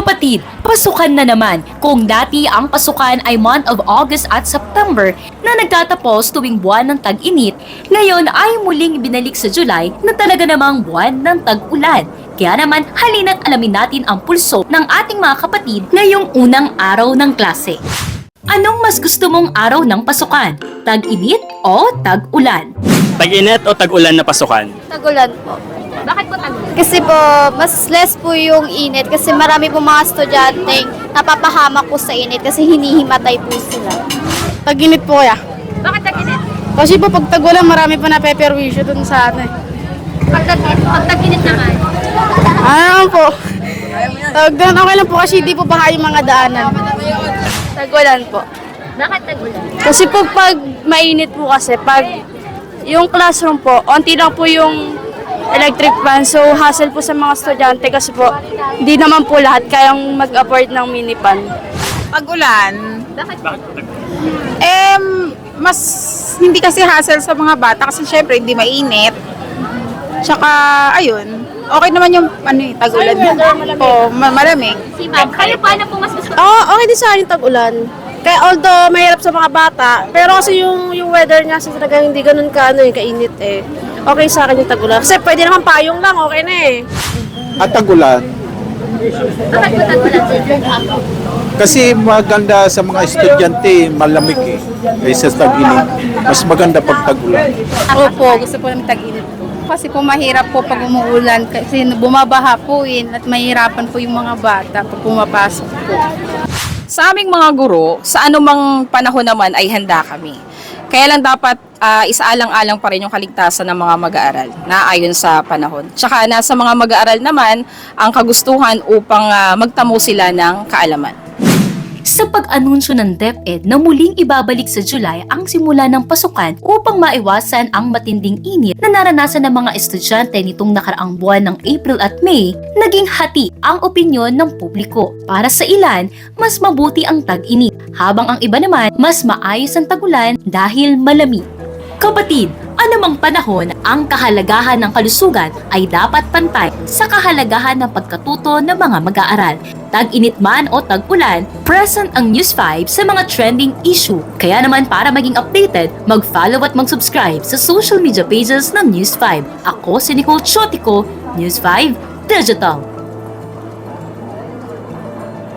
Kapatid, pasukan na naman. Kung dati ang pasukan ay month of August at September na nagtatapos tuwing buwan ng tag-init, ngayon ay muling ibinalik sa July na talaga namang buwan ng tag-ulan. Kaya naman, halina't alamin natin ang pulso ng ating mga kapatid ngayong unang araw ng klase. Anong mas gusto mong araw ng pasukan? Tag-init o tag-ulan? Tag-init o tag-ulan na pasukan? Tagulan po. Bakit po tag-ulan? Kasi po, mas less po yung init kasi marami po mga estudyante napapahamak po sa init kasi hinihimatay po sila. Tag-init po kaya. Bakit tag-init? Kasi po pag tagulan, marami po na peperwisyo dun sa ano eh. Pag tag-init, pag tag-init naman. Ano naman po? Doon, okay lang po kasi di po baha yung mga daanan. Tagulan po. Bakit tag-ulan? Kasi po pag mainit po kasi, pag yung classroom po, onti lang po yung electric fan. So, hassle po sa mga estudyante kasi po, hindi naman po lahat kayang mag-afford ng mini fan. Pag-ulan, Bakit? Bakit eh, mas hindi kasi hassle sa mga bata kasi syempre hindi mainit. Tsaka, ayun, okay naman yung ano, eh, tag-ulan. Oo, ma- malamig. Si Ma'am, kayo paano po mas gusto? Oo, okay din sa akin yung tag-ulan. Kaya although mahirap sa mga bata, pero kasi yung yung weather niya kasi talagang hindi ganun ka ano, eh, kainit eh. Okay sa akin yung tag-ulan. Kasi pwede naman payong lang, okay na eh. at tagulan. Bakit po tag-ulan? Kasi maganda sa mga estudyante, malamig eh. Kaysa sa tag-init. Mas maganda pag tagulan. Opo, gusto po namin tag-init. Kasi po mahirap po pag umuulan kasi bumabaha po eh at mahirapan po yung mga bata pag pumapasok po. Sa aming mga guro, sa anumang panahon naman ay handa kami. Kaya lang dapat ah, isaalang-alang pa rin yung kaligtasan ng mga mag-aaral na ayon sa panahon. Tsaka nasa mga mag-aaral naman ang kagustuhan upang ah, magtamo sila ng kaalaman. Sa pag-anunsyo ng DepEd na muling ibabalik sa July ang simula ng pasukan upang maiwasan ang matinding init na naranasan ng mga estudyante nitong nakaraang buwan ng April at May, naging hati ang opinyon ng publiko. Para sa ilan, mas mabuti ang tag-init, habang ang iba naman mas maayos ang tagulan dahil malamig. Kapatid, anumang panahon, ang kahalagahan ng kalusugan ay dapat pantay sa kahalagahan ng pagkatuto ng mga mag-aaral. Tag-init man o tag-ulan, present ang News 5 sa mga trending issue. Kaya naman para maging updated, mag-follow at mag-subscribe sa social media pages ng News 5. Ako si Nicole Chotico, News 5 Digital.